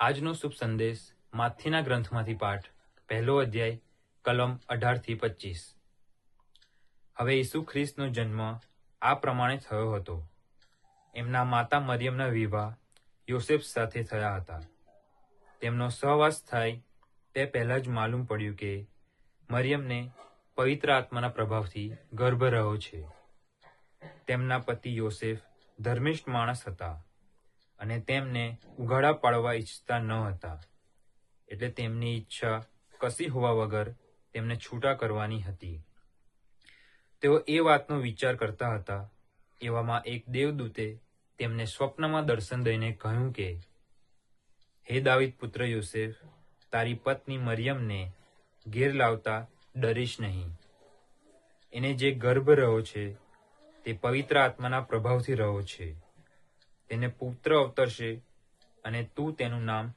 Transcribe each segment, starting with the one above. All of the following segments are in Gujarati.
આજનો શુભ સંદેશ માથીના ગ્રંથમાંથી પાઠ, પહેલો અધ્યાય, કલમ અઢારથી પચીસ. હવે ઈસુ ખ્રિસ્તનો જન્મ આ પ્રમાણે થયો હતો. એમના માતા મરિયમના વિવાહ યોસેફ સાથે થયા હતા. તેમનો સહવાસ થાય તે પહેલાં જ માલુમ પડ્યું કે મરિયમને પવિત્ર આત્માના પ્રભાવથી ગર્ભ રહ્યો છે. તેમના પતિ યોસેફ ધર્મિષ્ઠ માણસ હતા. અને તેમને ઉઘાડા પાડવા ઈચ્છતા ન હતા. એટલે તેમની ઈચ્છા કશી હોવા વગર તેમને છૂટા કરવાની હતી. તેઓ એ વાતનો વિચાર કરતા હતા. એવામાં એક દેવદૂતે તેમને સ્વપ્નમાં દર્શન દઈને કહ્યું કે, હે દાવિદ પુત્ર યોસેફ, તારી પત્ની મરિયમને ઘેર લાવતા ડરીશ નહીં. એને જે ગર્ભ રહ્યો છે, તે પવિત્ર આત્માના પ્રભાવથી રહ્યો છે. તેને પુત્ર અવતરશે અને તું તેનું નામ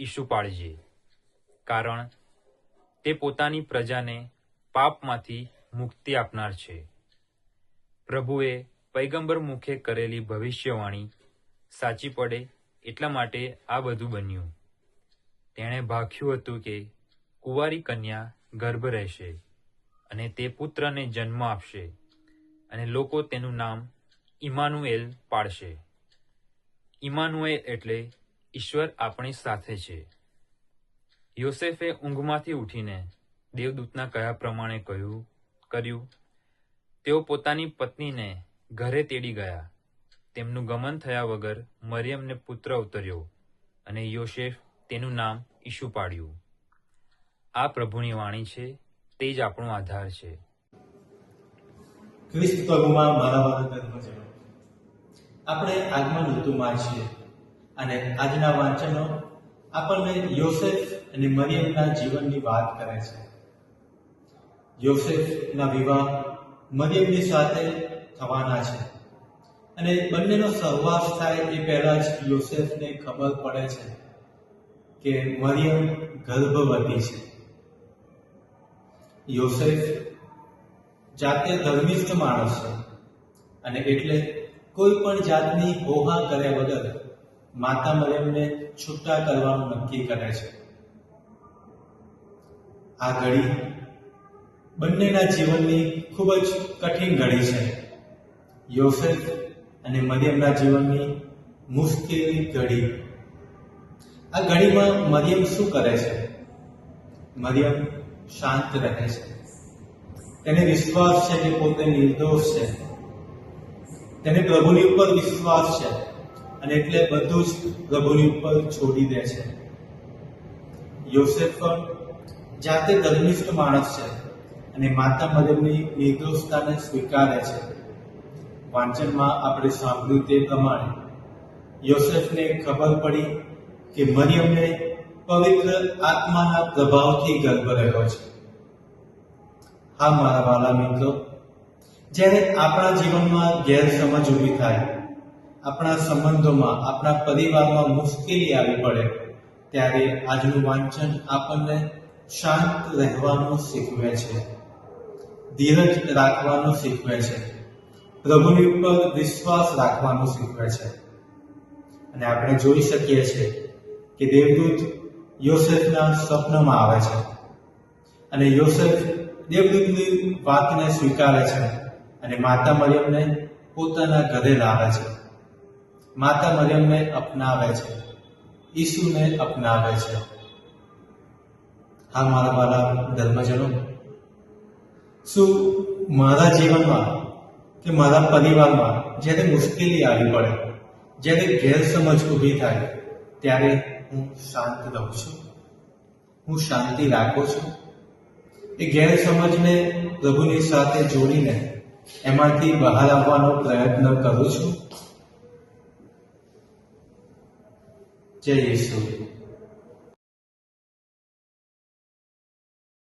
ઈશુ પાડજે. કારણ તે પોતાની પ્રજાને પાપમાંથી મુક્તિ આપનાર છે. પ્રભુએ પૈગંબર મુખે કરેલી ભવિષ્યવાણી સાચી પડે એટલા માટે આ બધું બન્યું. તેણે ભાખ્યું હતું કે કુંવારી કન્યા ગર્ભ રહેશે અને તે પુત્રને જન્મ આપશે અને લોકો તેનું નામ ઇમાનુએલ પાડશે. ઇમાનુએલ એટલે ઈશ્વર આપણી સાથે છે. યોસેફે ઊંઘમાંથી ઉઠીને દેવદૂતના કહ્યા પ્રમાણે કહ્યું, કર્યું. તેઓ પોતાની પત્નીને ઘરે તેડી ગયા. તેમનું ગમન થયા વગર મરિયમને પુત્ર અવતર્યો અને યોસેફ તેનું નામ ઈશુ પાડ્યું. આ પ્રભુની વાણી છે, તે જ આપણો આધાર છે. ખ્રિસ્ત પ્રભુમાં મારા વાળા ધર્મજનો આપણે આગમન ઋતુમાં છીએ. અને આજના વાંચનો આપણને યોસેફ અને મરિયમના જીવનની વાત કરે છે. યોસેફના વિવાહ મરિયમની સાથે થવાના છે. અને બંનેનો સહવાસ થાય એ પહેલા જ યોસેફને ખબર પડે છે કે મરિયમ ગર્ભવતી છે. યોસેફ જાતે ધર્મિષ્ઠ માણસ છે. અને એટલે કોઈ પણ જાતની હોહા કર્યા વગર માતા મરિયમને છૂટા કરવાનું નક્કી કરે છે. આ ઘડી બંનેના જીવનની ખૂબ જ કઠિન ઘડી છે. યોસેફ અને મરિયમના જીવનની મુશ્કેલી ઘડી. આ ઘડીમાં મરિયમ શું કરે છે? મરિયમ શાંત રહે છે. તેને વિશ્વાસ છે કે પોતે નિર્દોષ છે. તેને પ્રભુની ઉપર વિશ્વાસ છે અને એટલે બધું જ પ્રભુની ઉપર છોડી દે છે. યોસેફ પણ જાતે ધર્મિષ્ઠ માણસ છે અને માતા મરિયમની નિર્દોષતાને સ્વીકારે છે. વાંચનમાં આપણે સાંભળ્યું તે પ્રમાણે યોસેફને ખબર પડી કે મરિયમને પવિત્ર આત્માના પ્રભાવથી ગર્ભ રહ્યો છે. હા, મારા વાલા મિત્રો જ્યારે આપણા જીવનમાં ગેરસમજ ઊભી થાય, આપણા સંબંધોમાં, આપણા પરિવારમાં મુશ્કેલી આવી પડે, ત્યારે આજનું વાંચન આપણને શાંત રહેવાનું શીખવે છે. ધીરજ રાખવાનું શીખવે છે. પ્રભુની ઉપર વિશ્વાસ રાખવાનું શીખવે છે. અને આપણે જોઈ શકીએ છીએ કે દેવદૂત યોસેફના સ્વપ્નમાં આવે છે. અને યોસેફ દેવદૂતની વાતને સ્વીકારે છે. અને માતા મરિયમને પોતાના ઘરે લાવે છે. માતા મરિયમને અપનાવે છે. ઈસુને અપનાવે છે. હા, મારા વાલા ધર્મજનો, શું મારા જીવનમાં કે મારા પરિવારમાં જ્યારે મુશ્કેલી આવી પડે, જ્યારે ગેરસમજ ઊભી થાય, ત્યારે હું શાંત રહું છું? હું શાંતિ રાખું છું? એ ગેરસમજને પ્રભુની સાથે જોડીને એમાંથી બહાર આવવાનો પ્રયત્ન કરું છું. જય ઈસુ.